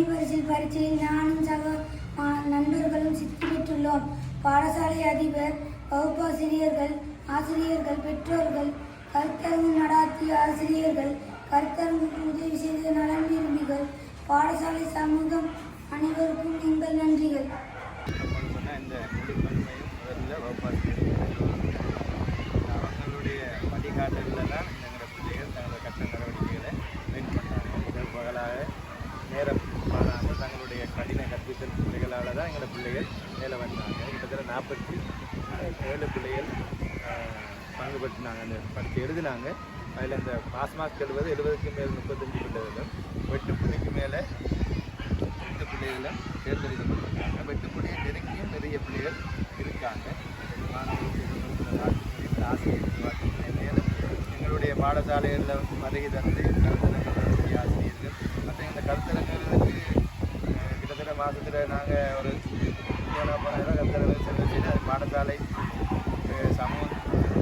சாதனை பரிசில் பரீட்சையில் நானும் சக நண்பர்களும் சித்தி பெற்றுள்ளோம் பாடசாலை அதிபர் வகுப்பாசிரியர்கள் ஆசிரியர்கள் பெற்றோர்கள் கருத்தரங்கு நடாத்திய ஆசிரியர்கள் கருத்தரங்கு உதவி செய்த நலன் விரும்பிகள் பாடசாலை சமூகம் அனைவருக்கும் எங்கள் நன்றிகள் சொன்ன அவங்களுடைய வழிகாட்டலில் தான் எங்களோட பிள்ளைகள் தங்களோட கட்ட நடவடிக்கைகளை மேற்கொண்டாங்க இதன் பகலாக நேரம் பிள்ளைகள் மேலே வந்தாங்க. கிட்டத்தட்ட நாற்பத்தி ஏழு பிள்ளைகள் ஆஹ், பங்கு பெற்றினாங்க அந்த பரீட்சை எழுதினாங்க. அதில் இந்த பாஸ் மார்க் எழுபது எழுபதுக்கு மேல் முப்பத்தஞ்சு பிள்ளைகளும் எட்டு பிள்ளைக்கு மேலே எட்டு பிள்ளைகளை தேர்ந்தெடுக்கப்பட்டிருக்காங்க. எட்டு பிள்ளையை நெருங்கியும் நிறைய பிள்ளைகள் இருக்காங்க. மேலும் எங்களுடைய பாடசாலைகளில் வருகை தந்து கருத்தரங்கள் ஆசிரியர்கள். மற்ற இந்த கருத்தரங்களுக்கு கிட்டத்தட்ட மாதத்தில் நாங்கள் ஒரு ஏழாயிரம் கருத்தரங்கள் செல்ல செய்து அது சமூக சமூகம்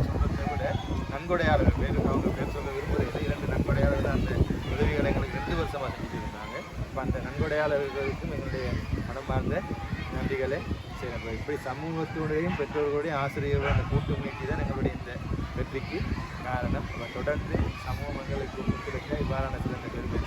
சொல்றதை விட நன்கொடையாளர்கள் பேர் அவங்க பேர் சொல்ல விரும்புகிறது இரண்டு நன்கொடையாளர்கள் அந்த உதவிகளை எங்களுக்கு ரெண்டு வருஷமாக செஞ்சுருந்தாங்க இப்போ அந்த நன்கொடையாளர்களுக்கும் எங்களுடைய மனமார்ந்த நன்றிகளை செய்யணும் இப்படி சமூகத்தோடையும் பெற்றோர்களுடையும் ஆசிரியர்களுடைய அந்த கூட்டு முயற்சி தான் எங்களுடைய இந்த வெற்றிக்கு காரணம். நம்ம தொடர்ந்து சமூக மக்களுக்கு ஒத்துழைக்க இவ்வாறான சிறந்த பெருமை